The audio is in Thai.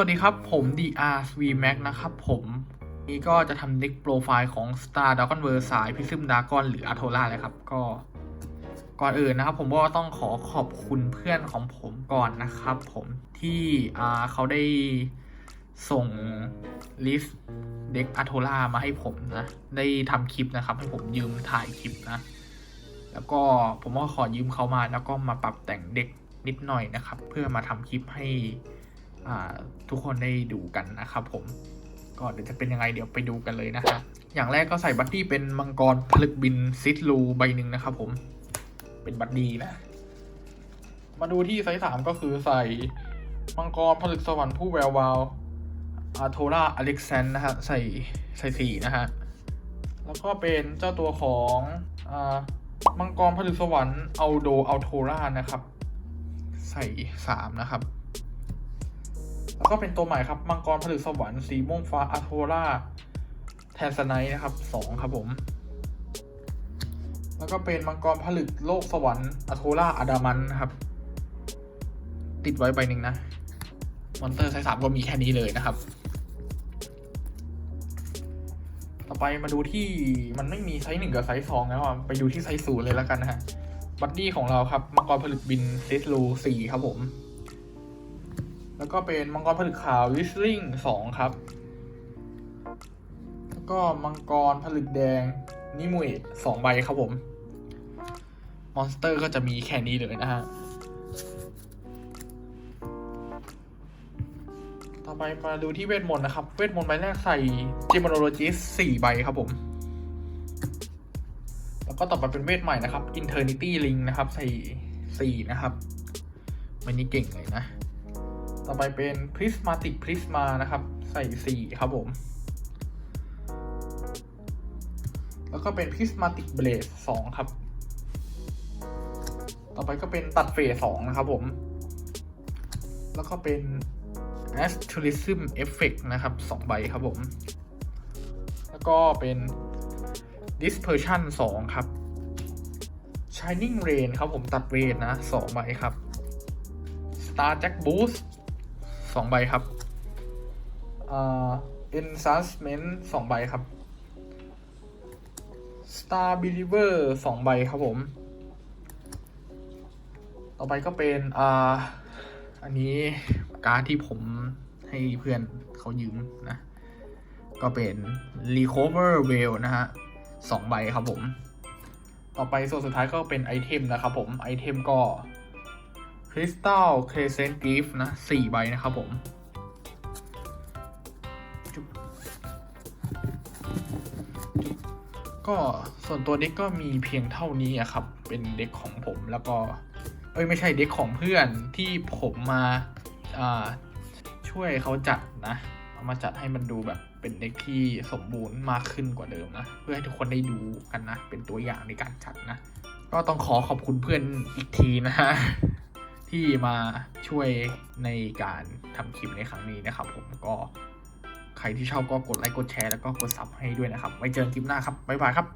วัสดีครับ ผม DR v Max นะครับผมนี่ก็จะทำเด็กโปรไฟล์ของ Star d r a g o n v e r s สายพิซึมดากอนหรืออาโทล่าเลยครับ ก็ก่อนอื่นนะครับ ผมก็ต้องขอขอบคุณเพื่อนของผมก่อนนะครับ ผมที่เขาได้ส่งลิสต์เด็กอาโทล่ามาให้ผมนะ ได้ทำคลิปนะครับ ให้ผมยืมถ่ายคลิปนะ แล้วก็ผมก็ขอยืมเขามาแล้วก็มาปรับแต่งเด็กนิดหน่อยนะครับ เพื่อมาทำคลิปให้ ทุกคนได้ดูกันนะครับผมก็เดี๋ยวจะเป็นยังไงเดี๋ยวไปดูกันเลยนะครับอย่างแรกก็ใส่บัตตี้เป็นมังกรผลึกบินซิดลูใบหนึ่งนะครับผมเป็นบัตตี้นะ มาดูที่ไซส์สามก็คือใส่มังกรผลึกสวรรค์ผู้แวววาวอาโทราอเล็กซานนะฮะใส่ใส่สี่นะฮะแล้วก็เป็นเจ้าตัวของอามังกรผลึกสวรรค์เอาโดอัลโทรานะครับ ใส่สามนะครับ แล้วก็เป็นตัวใหม่ครับ มังกรผลึกสวรรค์สีม่วงฟ้าอาโทราแทนสไนนะครับสองครับผม แล้วก็เป็นมังกรผลึกโลกสวรรค์อาโทราอาดามันนะครับ ติดไว้ใบหนึ่งนะ มอนเตอร์ไซส์สามก็มีแค่นี้เลยนะครับ ต่อไปมาดูที่มันไม่มีไซส์หนึ่งกับไซส์สองแล้วไปดูที่ไซส์ศูนย์เลยแล้วกันนะฮะบัดดี้ของเราครับ มังกรผลึกบินซิสลูสี่ครับผม แล้วก็เป็นมังกรผลึกขาววิสลิงสองครับ แล้วก็มังกรผลึกแดงนิมุยสองใบครับผม มอนสเตอร์ก็จะมีแค่นี้เลยนะฮะ ต่อไปมาดูที่เวทมนต์นะครับ เวทมนต์ใบแรกใส่จิมโนโลจิสสี่ใบครับผม แล้วก็ต่อไปเป็นเวทใหม่นะครับ Eternity Ring นะครับใส่สี่นะครับ มันนี้เก่งเลยนะ ต่อไปเป็น Prismatic Prisma นะครับ ใส่สี่ครับผม แล้วก็เป็น Prismatic Blade สองครับ ต่อไปก็เป็นตัดเฟสสองนะครับผม แล้วก็เป็น Asterism Effect นะครับสองใบครับผม แล้วก็เป็น Dispersion 2 ครับ Shining Rain ครับผมตัดเวทนะ2ใบครับ Star Jack Boost 2ใบครับอ่า Enhancement 2ใบครับ Star Believer 2ใบครับผม ต่อไปก็เป็นอ่าอันนี้การดที่ผมให้เพื่อนเขายืมนะ ก็เป็น Recover Veil นะฮะสองใบครับผม ต่อไปส่วนสุดท้ายก็เป็นไอเทมนะครับผม ไอเทมก็ Crystal Crescent Gift นะสี่ใบนะครับผมก็ส่วนตัวเด็กก็มีเพียงเท่านี้อะครับ เป็นเด็กของผมแล้วก็ เอ้ยไม่ใช่เด็กของเพื่อนที่ผมมาอ่าช่วยเขาจัดนะเอามาจัดให้มันดูแบบเป็นเด็กที่สมบูรณ์มากขึ้นกว่าเดิมนะ เพื่อให้ทุกคนได้ดูกันนะ เป็นตัวอย่างในการจัดนะ ก็ต้องขอขอบคุณเพื่อนอีกทีนะฮะ ที่มาช่วยในการทำคลิปในครั้งนี้นะครับผมก็ใครที่ชอบก็กดไลค์กดแชร์แล้วก็กดซับให้ด้วยนะครับไว้เจอกันคลิปหน้าครับบ๊ายบายครับ